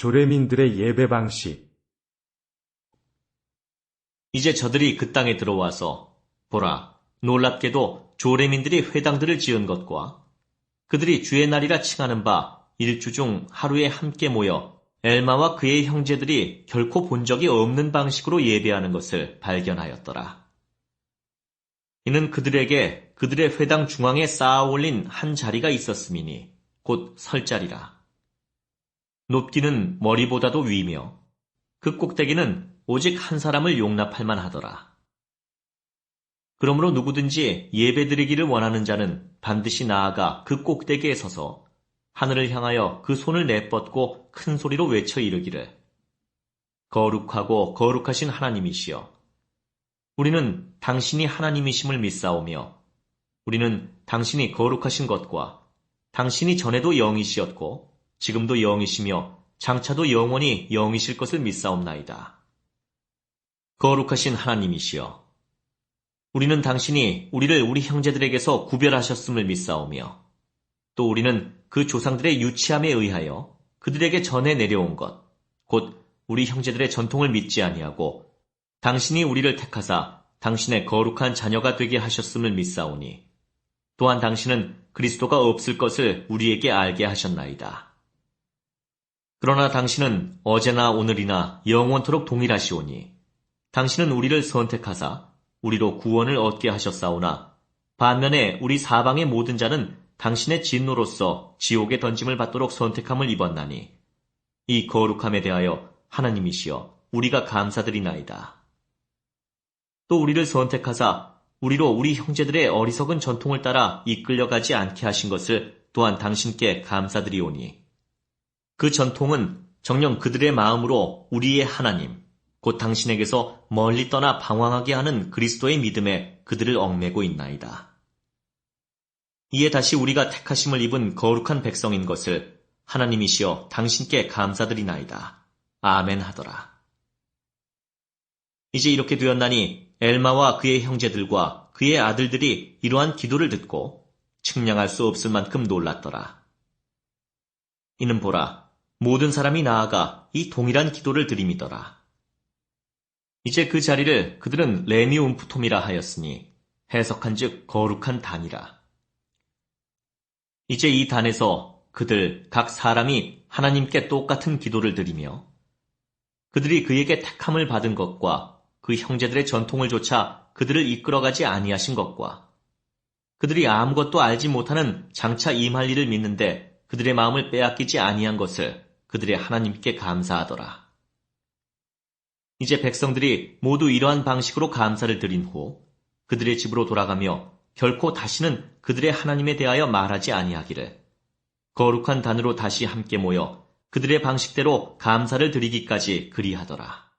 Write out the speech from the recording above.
조레민들의 예배 방식. 이제 저들이 그 땅에 들어와서 보라 놀랍게도 조레민들이 회당들을 지은 것과 그들이 주의 날이라 칭하는 바 일주 중 하루에 함께 모여 엘마와 그의 형제들이 결코 본 적이 없는 방식으로 예배하는 것을 발견하였더라. 이는 그들에게 그들의 회당 중앙에 쌓아 올린 한 자리가 있었음이니 곧 설자리라. 높기는 머리보다도 위며 그 꼭대기는 오직 한 사람을 용납할 만하더라. 그러므로 누구든지 예배드리기를 원하는 자는 반드시 나아가 그 꼭대기에 서서 하늘을 향하여 그 손을 내뻗고 큰 소리로 외쳐 이르기를 거룩하고 거룩하신 하나님이시여 우리는 당신이 하나님이심을 믿사오며 우리는 당신이 거룩하신 것과 당신이 전에도 영이시었고 지금도 영이시며 장차도 영원히 영이실 것을 믿사옵나이다. 거룩하신 하나님이시여 우리는 당신이 우리를 우리 형제들에게서 구별하셨음을 믿사오며 또 우리는 그 조상들의 유치함에 의하여 그들에게 전해 내려온 것, 곧 우리 형제들의 전통을 믿지 아니하고 당신이 우리를 택하사 당신의 거룩한 자녀가 되게 하셨음을 믿사오니 또한 당신은 그리스도가 없을 것을 우리에게 알게 하셨나이다. 그러나 당신은 어제나 오늘이나 영원토록 동일하시오니 당신은 우리를 선택하사 우리로 구원을 얻게 하셨사오나 반면에 우리 사방의 모든 자는 당신의 진노로서 지옥에 던짐을 받도록 선택함을 입었나니 이 거룩함에 대하여 하나님이시여 우리가 감사드리나이다. 또 우리를 선택하사 우리로 우리 형제들의 어리석은 전통을 따라 이끌려가지 않게 하신 것을 또한 당신께 감사드리오니 그 전통은 정녕 그들의 마음으로 우리의 하나님 곧 당신에게서 멀리 떠나 방황하게 하는 그리스도의 믿음에 그들을 얽매고 있나이다. 이에 다시 우리가 택하심을 입은 거룩한 백성인 것을 하나님이시여 당신께 감사드리나이다. 아멘 하더라. 이제 이렇게 되었나니 엘마와 그의 형제들과 그의 아들들이 이러한 기도를 듣고 측량할 수 없을 만큼 놀랐더라. 이는 보라, 모든 사람이 나아가 이 동일한 기도를 드림이더라. 이제 그 자리를 그들은 레미움프톰이라 하였으니 해석한 즉 거룩한 단이라. 이제 이 단에서 그들 각 사람이 하나님께 똑같은 기도를 드리며 그들이 그에게 택함을 받은 것과 그 형제들의 전통을 조차 그들을 이끌어가지 아니하신 것과 그들이 아무것도 알지 못하는 장차 임할 일을 믿는데 그들의 마음을 빼앗기지 아니한 것을 그들의 하나님께 감사하더라. 이제 백성들이 모두 이러한 방식으로 감사를 드린 후 그들의 집으로 돌아가며 결코 다시는 그들의 하나님에 대하여 말하지 아니하기를 거룩한 단으로 다시 함께 모여 그들의 방식대로 감사를 드리기까지 그리하더라.